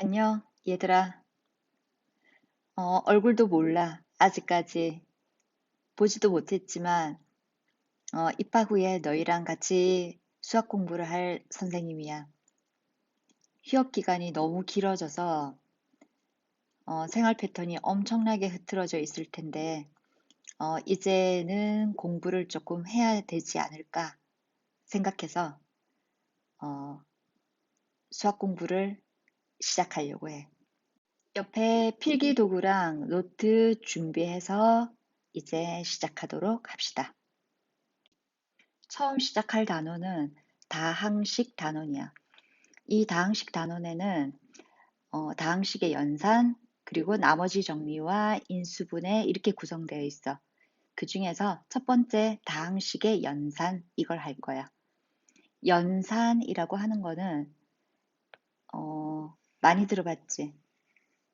안녕, 얘들아. 어, 얼굴도 몰라. 아직까지 보지도 못했지만, 어, 입학 후에 너희랑 같이 수학 공부를 할 선생님이야. 휴업 기간이 너무 길어져서, 어, 생활 패턴이 엄청나게 흐트러져 있을 텐데, 어, 이제는 공부를 조금 해야 되지 않을까 생각해서, 어, 수학 공부를 시작하려고 해. 옆에 필기 도구랑 노트 준비해서 이제 시작하도록 합시다. 처음 시작할 단원은 다항식 단원이야. 이 다항식 단원에는 어, 다항식의 연산, 그리고 나머지 정리와 인수분해 이렇게 구성되어 있어. 그 중에서 첫 번째 다항식의 연산 이걸 할 거야. 연산이라고 하는 거는 어, 많이 들어봤지.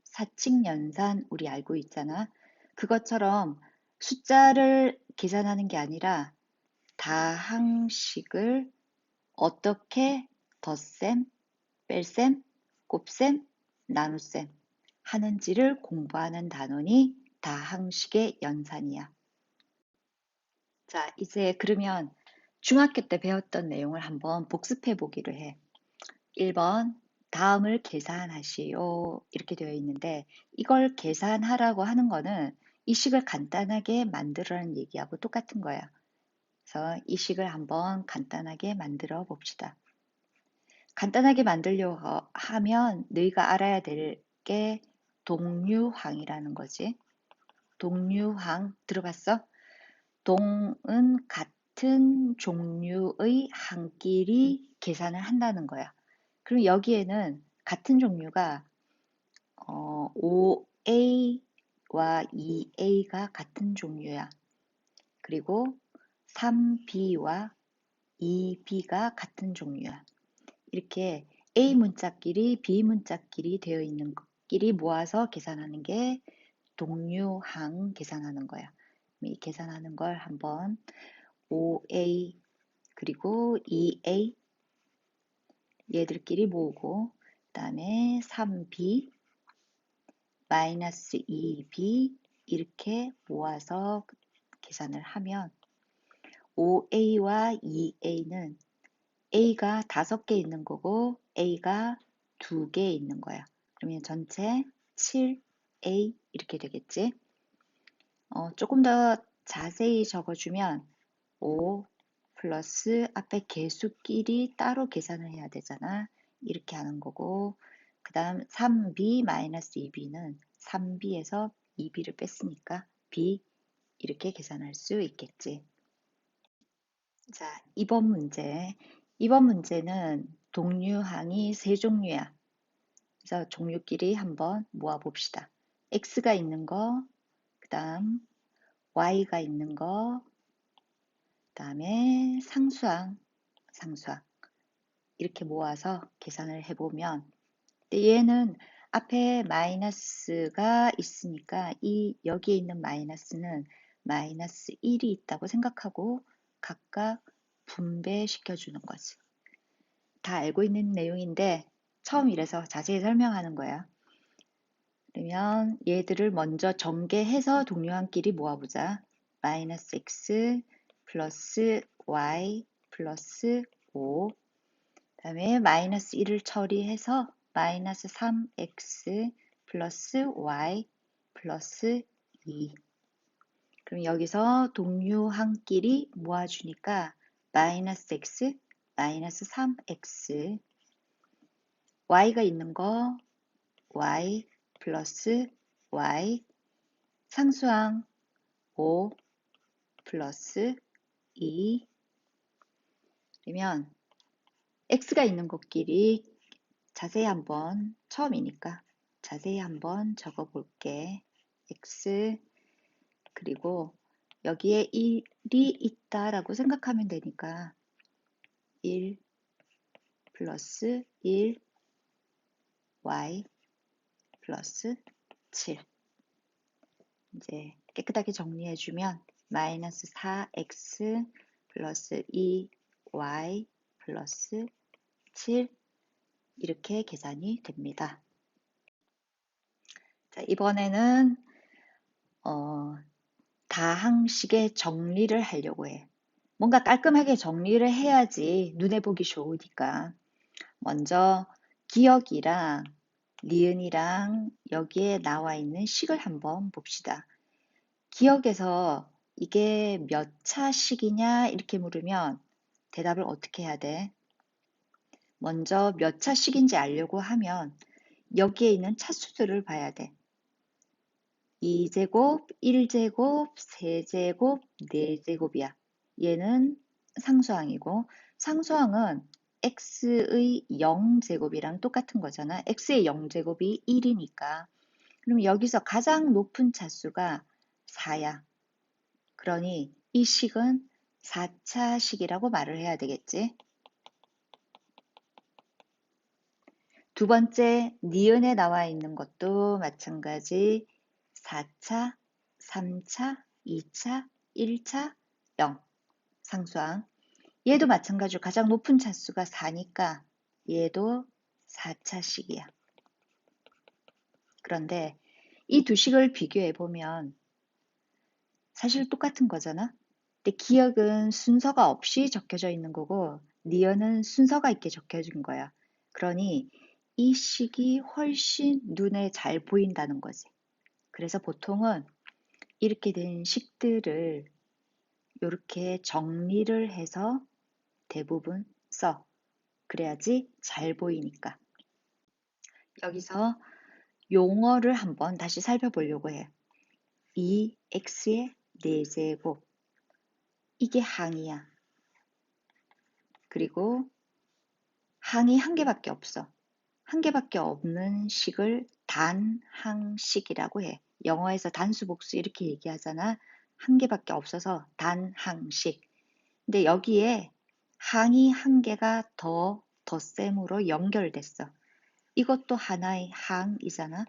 사칙 연산 우리 알고 있잖아. 그것처럼 숫자를 계산하는 게 아니라 다항식을 어떻게 덧셈, 뺄셈, 곱셈, 나눗셈 하는지를 공부하는 단원이 다항식의 연산이야. 자, 이제 그러면 중학교 때 배웠던 내용을 한번 복습해 보기로 해. 1번 다음을 계산하시오 이렇게 되어 있는데 이걸 계산하라고 하는 거는 이 식을 간단하게 만들어라는 얘기하고 똑같은 거야. 그래서 이 식을 한번 간단하게 만들어 봅시다. 간단하게 만들려고 하면 너희가 알아야 될 게 동류항이라는 거지. 동류항 들어봤어? 동은 같은 종류의 항끼리 계산을 한다는 거야. 그럼 여기에는 같은 종류가 어, 5A와 2A가 같은 종류야. 그리고 3B와 2B가 같은 종류야. 이렇게 A 문자끼리 B 문자끼리 되어 있는 것끼리 모아서 계산하는 게 동류항 계산하는 거야. 이 계산하는 걸 한번 5A 그리고 2A 얘들끼리 모으고 그 다음에 3b 마이너스 2b 이렇게 모아서 계산을 하면 5a와 2a는 a가 5개 있는 거고 a가 2개 있는 거야. 그러면 전체 7a 이렇게 되겠지. 어, 조금 더 자세히 적어주면 5 플러스 앞에 개수끼리 따로 계산을 해야 되잖아. 이렇게 하는 거고 그 다음 3b 마이너스 2b는 3b에서 2b를 뺐으니까 b 이렇게 계산할 수 있겠지. 자, 이번 문제. 이번 문제는 동류항이 세 종류야. 그래서 종류끼리 한번 모아 봅시다. x가 있는 거, 그 다음 y가 있는 거, 다음에 상수항, 상수항 이렇게 모아서 계산을 해보면 얘는 앞에 마이너스가 있으니까 이 여기에 있는 마이너스는 마이너스 1이 있다고 생각하고 각각 분배시켜 주는 거지. 다 알고 있는 내용인데 처음 이래서 자세히 설명하는 거야. 그러면 얘들을 먼저 전개해서 동료한끼리 모아보자. 마이너스 x 플러스 y 플러스 5 다음에 마이너스 1을 처리해서 마이너스 3x 플러스 y 플러스 2 그럼 여기서 동류항끼리 모아주니까 마이너스 x 마이너스 3x y가 있는 거 y 플러스 y 상수항 5 플러스 2 그러면 x가 있는 것끼리 자세히 한번 처음이니까 자세히 한번 적어 볼게. x 그리고 여기에 1이 있다 라고 생각하면 되니까 1 플러스 1 y 플러스 7 이제 깨끗하게 정리해주면 마이너스 4x 플러스 2y 플러스 7 이렇게 계산이 됩니다. 자, 이번에는 어, 다항식의 정리를 하려고 해. 뭔가 깔끔하게 정리를 해야지 눈에 보기 좋으니까. 먼저 기억이랑 니은이랑 여기에 나와 있는 식을 한번 봅시다. 기억에서 이게 몇 차식이냐 이렇게 물으면 대답을 어떻게 해야 돼? 먼저 몇 차식인지 알려고 하면 여기에 있는 차수들을 봐야 돼. 2제곱, 1제곱, 3제곱, 4제곱이야. 얘는 상수항이고 상수항은 x의 0제곱이랑 똑같은 거잖아. x의 0제곱이 1이니까. 그럼 여기서 가장 높은 차수가 4야. 그러니 이 식은 4차 식이라고 말을 해야 되겠지. 두 번째 니은에 나와 있는 것도 마찬가지 4차, 3차, 2차, 1차, 0 상수항 얘도 마찬가지로 가장 높은 차수가 4니까 얘도 4차식이야. 그런데 이 두 식을 비교해 보면 사실 똑같은 거잖아. 근데 기억은 순서가 없이 적혀져 있는 거고 니은은 순서가 있게 적혀진 거야. 그러니 이 식이 훨씬 눈에 잘 보인다는 거지. 그래서 보통은 이렇게 된 식들을 이렇게 정리를 해서 대부분 써. 그래야지 잘 보이니까. 여기서 용어를 한번 다시 살펴보려고 해. 이 x의 4제곱. 이게 항이야. 그리고 항이 한 개밖에 없어. 한 개밖에 없는 식을 단항식이라고 해. 영어에서 단수 복수 이렇게 얘기하잖아. 한 개밖에 없어서 단항식. 근데 여기에 항이 한 개가 더 덧셈으로 연결됐어. 이것도 하나의 항이잖아.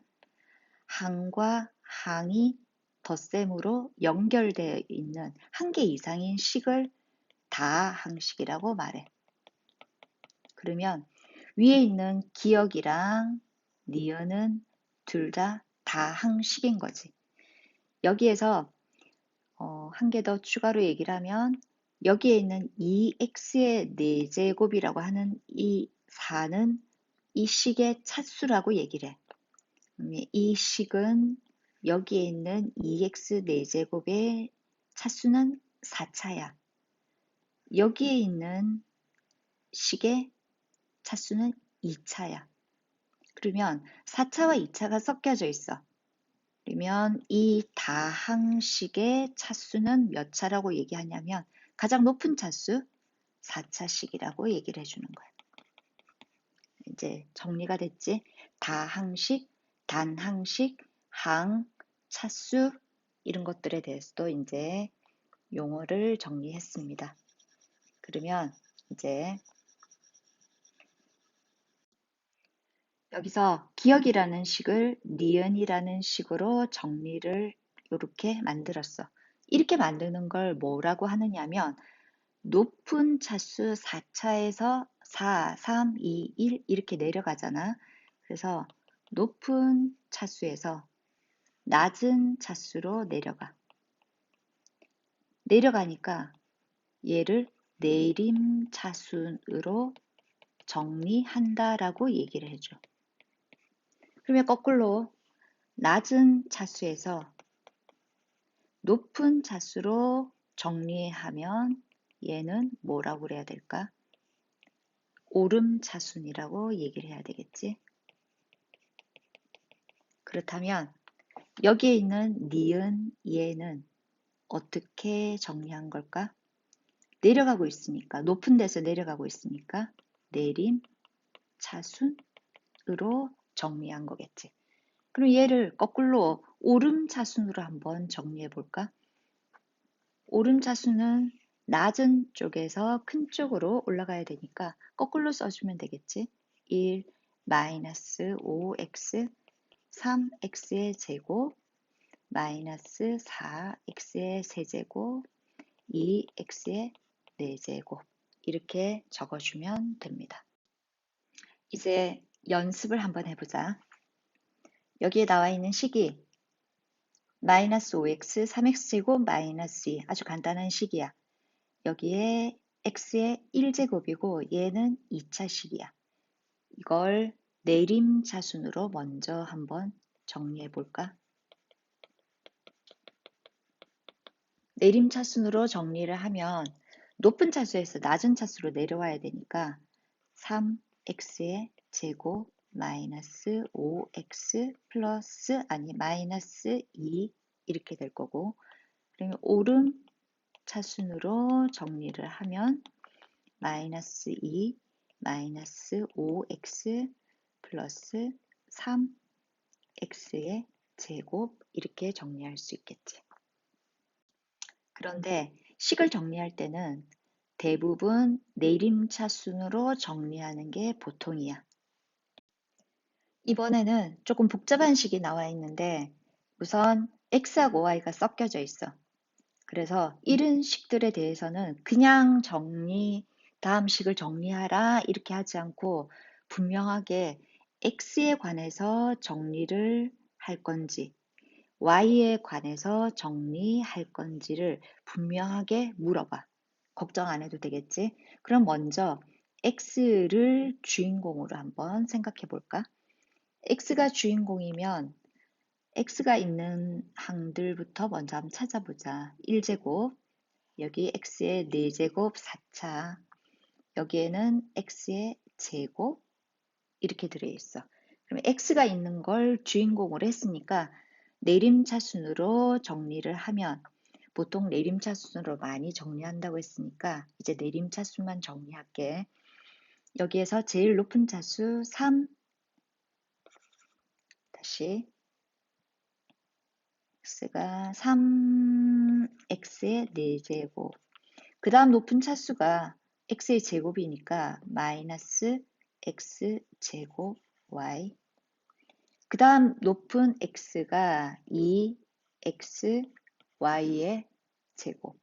항과 항이 덧셈으로 연결되어 있는 한 개 이상인 식을 다항식이라고 말해. 그러면 위에 있는 기억이랑 니은은 둘 다 다항식인 거지. 여기에서 어, 한 개 더 추가로 얘기를 하면 여기에 있는 2x의 4제곱이라고 하는 이 4는 이 식의 차수라고 얘기를 해. 이 식은 여기에 있는 2x 4제곱의 차수는 4차야. 여기에 있는 식의 차수는 2차야. 그러면 4차와 2차가 섞여져 있어. 그러면 이 다항식의 차수는 몇 차라고 얘기하냐면 가장 높은 차수 4차식이라고 얘기를 해주는 거야. 이제 정리가 됐지? 다항식, 단항식, 항, 차수 이런 것들에 대해서도 이제 용어를 정리했습니다. 그러면 이제 여기서 기억이라는 식을 니은이라는 식으로 정리를 이렇게 만들었어. 이렇게 만드는 걸 뭐라고 하느냐면 높은 차수 4차에서 4, 3, 2, 1 이렇게 내려가잖아. 그래서 높은 차수에서 낮은 차수로 내려가. 내려가니까 얘를 내림 차순으로 정리한다라고 얘기를 해줘. 그러면 거꾸로 낮은 차수에서 높은 차수로 정리하면 얘는 뭐라고 그래야 될까? 오름차순이라고 얘기를 해야 되겠지. 그렇다면 여기에 있는 니은 얘는 어떻게 정리한 걸까? 내려가고 있으니까 높은 데서 내려가고 있으니까 내림 차순으로 정리한 거겠지. 그럼 얘를 거꾸로 오름 차순으로 한번 정리해 볼까? 오름 차순은 낮은 쪽에서 큰 쪽으로 올라가야 되니까 거꾸로 써주면 되겠지. 1 마이너스 5x 3x의 제곱 마이너스 4x의 세제곱 2x의 4제곱 이렇게 적어주면 됩니다. 이제 연습을 한번 해보자. 여기에 나와 있는 식이 마이너스 5x 3x제곱 마이너스 2 아주 간단한 식이야. 여기에 x의 1제곱이고 얘는 2차 식이야. 이걸 내림차순으로 먼저 한번 정리해 볼까? 내림차순으로 정리를 하면 높은 차수에서 낮은 차수로 내려와야 되니까 3x의 제곱 마이너스 5x 플러스 아니 마이너스 2 이렇게 될 거고 그러면 오름 차순으로 정리를 하면 마이너스 2 마이너스 5x 플러스 3x의 제곱 이렇게 정리할 수 있겠지. 그런데 식을 정리할 때는 대부분 내림차 순으로 정리하는 게 보통이야. 이번에는 조금 복잡한 식이 나와 있는데 우선 x하고 y가 섞여져 있어. 그래서 이런 식들에 대해서는 그냥 정리, 다음 식을 정리하라 이렇게 하지 않고 분명하게 x에 관해서 정리를 할 건지 y에 관해서 정리할 건지를 분명하게 물어봐. 걱정 안 해도 되겠지? 그럼 먼저 x를 주인공으로 한번 생각해 볼까? x가 주인공이면 x가 있는 항들부터 먼저 한번 찾아보자. 1제곱, 여기 x의 4제곱 4차, 여기에는 x의 제곱 이렇게 들어있어. 그럼 x가 있는 걸 주인공으로 했으니까 내림차순으로 정리를 하면 보통 내림차순으로 많이 정리한다고 했으니까 이제 내림차순만 정리할게. 여기에서 제일 높은 차수 3 다시 x가 3x의 4제곱 그 다음 높은 차수가 x의 제곱이니까 마이너스 x제곱 y 그 다음 높은 x가 2x y의 제곱.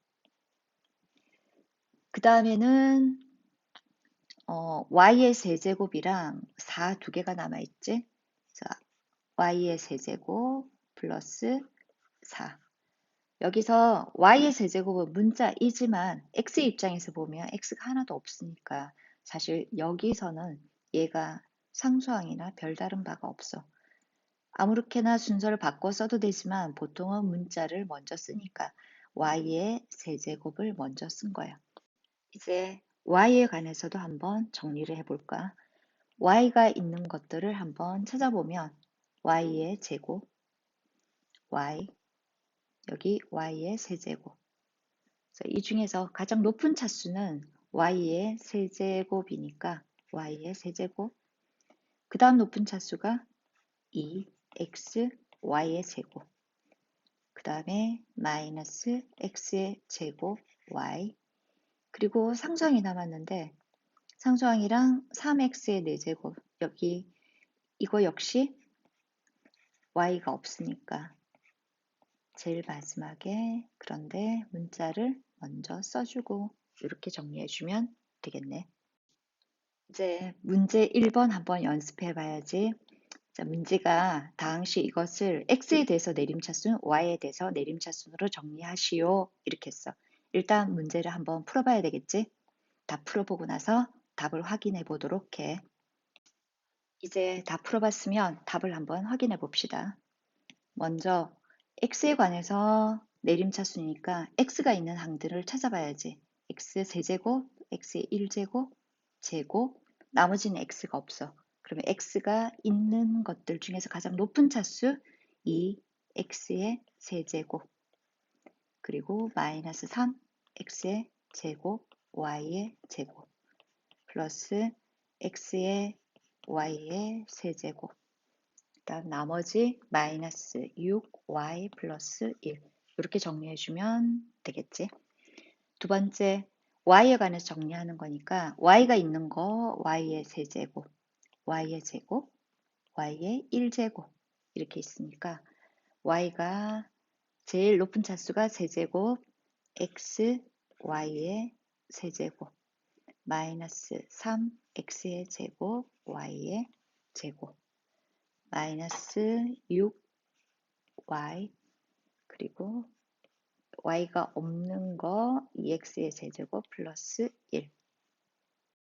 그 다음에는 어, y의 세제곱이랑 4 두 개가 남아있지? 자, y의 세제곱 플러스 4. 여기서 y의 세제곱은 문자 이지만 x의 입장에서 보면 x가 하나도 없으니까 사실 여기서는 얘가 상수항이나 별다른 바가 없어. 아무렇게나 순서를 바꿔 써도 되지만 보통은 문자를 먼저 쓰니까 y의 세제곱을 먼저 쓴 거야. 이제 y에 관해서도 한번 정리를 해볼까? y가 있는 것들을 한번 찾아보면 y의 제곱, y, 여기 y의 세제곱. 이 중에서 가장 높은 차수는 y의 세제곱이니까 y의 세제곱. 그 다음 높은 차수가 2, x, y의 제곱. 그 다음에 마이너스 x의 제곱 y. 그리고 상수항이 남았는데 상수항이랑 3x의 4제곱. 여기 이거 역시 y가 없으니까 제일 마지막에 그런데 문자를 먼저 써주고 이렇게 정리해주면 되겠네. 이제 문제 1번 한번 연습해 봐야지. 자, 문제가 당시 이것을 x에 대해서 내림차순, y에 대해서 내림차순으로 정리하시오. 이렇게 했어. 일단 문제를 한번 풀어봐야 되겠지? 다 풀어보고 나서 답을 확인해 보도록 해. 이제 다 풀어봤으면 답을 한번 확인해 봅시다. 먼저 x에 관해서 내림차순이니까 x가 있는 항들을 찾아봐야지. x 세제곱, x의 1제곱, 제곱, 나머지는 x가 없어. 그러면 x가 있는 것들 중에서 가장 높은 차수 이 x의 세제곱 그리고 마이너스 3 x의 제곱 y의 제곱 플러스 x의 y의 세제곱 그다음 나머지 마이너스 6y 플러스 1 이렇게 정리해주면 되겠지. 두 번째 y에 관해서 정리하는 거니까 y가 있는 거 y의 세제곱 y의 제곱, y의 1제곱 이렇게 있으니까 y가 제일 높은 차수가 세제곱 x, y의 세제곱 마이너스 3x의 제곱, y의 제곱 마이너스 6y 그리고 y가 없는 거 2x의 제제곱 플러스 1